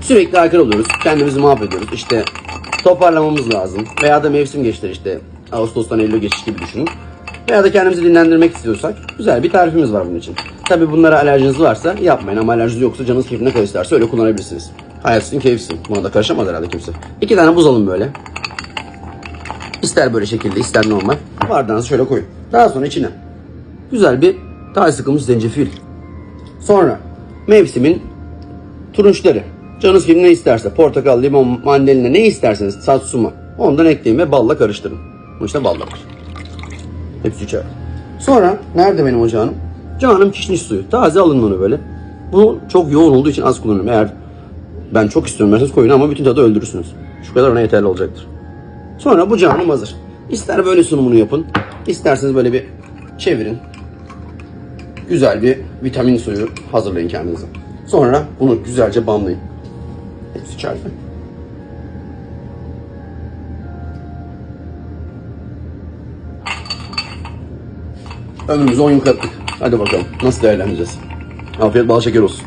Sürekli alkol oluyoruz. Kendimizi mahvediyoruz. İşte toparlamamız lazım. Veya da mevsim geçti işte. Ağustos'tan Eylül'e geçiş gibi düşünün. Veya da kendimizi dinlendirmek istiyorsak güzel bir tarifimiz var bunun için. Tabi bunlara alerjiniz varsa yapmayın ama alerjiniz yoksa canınız keyfine kadar isterse öyle kullanabilirsiniz. Hayat sizin keyifsin. Buna da karışamaz herhalde kimse. İki tane buz alın böyle. İster böyle şekilde ister normal. Bardağınızı şöyle koyun. Daha sonra içine güzel bir taze sıkılmış zencefil. Sonra mevsimin turunçları. Canınız gibi ne isterse portakal, limon, mandalina ne isterseniz satsuma ondan ekleyin ve balla karıştırın. Bu işte balla var. Hepsi içer. Sonra nerede benim ocağım? Canım kişniş suyu. Taze alın onu böyle. Bu çok yoğun olduğu için az kullanıyorum. Eğer ben çok istiyorum derseniz koyun ama bütün tadı öldürürsünüz. Şu kadar ona yeterli olacaktır. Sonra bu canım hazır. İster böyle sunumunu yapın. isterseniz böyle bir çevirin. Güzel bir vitamin suyu hazırlayın kendinize. Sonra bunu güzelce bamlayın. Hepsi içeride. Ömrümüzü 10 yıl kattık. Hadi bakalım nasıl değerlendireceğiz. Afiyet bal şeker olsun.